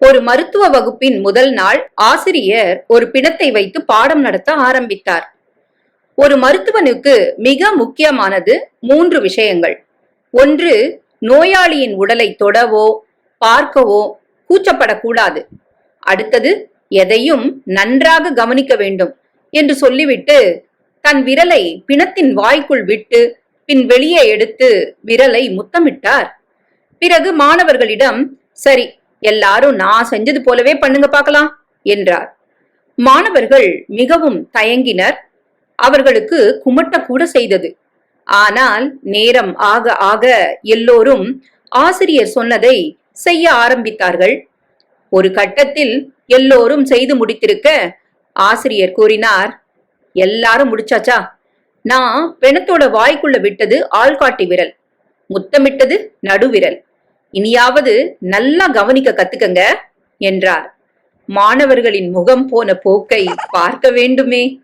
ஒரு மருத்துவ வகுப்பின் முதல் நாள் ஆசிரியர் ஒரு பிணத்தை வைத்து பாடம் நடத்த ஆரம்பித்தார். ஒரு மருத்துவனுக்கு மிக முக்கியமானது மூன்று விஷயங்கள். ஒன்று நோயாளியின் உடலை தொடவோ பார்க்கவோ கூச்சப்படக்கூடாது. அடுத்தது எதையும் நன்றாக கவனிக்க வேண்டும் என்று சொல்லிவிட்டு தன் விரலை பிணத்தின் வாய்க்குள் விட்டு பின் வெளியே எடுத்து விரலை முத்தமிட்டார். பிறகு மாணவர்களிடம் சரி எல்லாரும் நான் செஞ்சது போலவே பண்ணுங்க பார்க்கலாம் என்றார். மாணவர்கள் மிகவும் தயங்கினர். அவர்களுக்கு குமட்ட கூட செய்தது. ஆனால் நேரம் ஆக ஆக எல்லோரும் ஆசிரியர் சொன்னதை செய்ய ஆரம்பித்தார்கள். ஒரு கட்டத்தில் எல்லோரும் செய்து முடித்திருக்க ஆசிரியர் கூறினார் எல்லாரும் முடிச்சாச்சா? நான் பிணத்தோட வாய்க்குள்ள விட்டது ஆள்காட்டி விரல் முத்தமிட்டது நடுவிரல். இனியாவது நல்லா கவனிக்க கத்துக்கங்க என்றார். மாணவர்களின் முகம் போன போக்கை பார்க்க வேண்டுமே.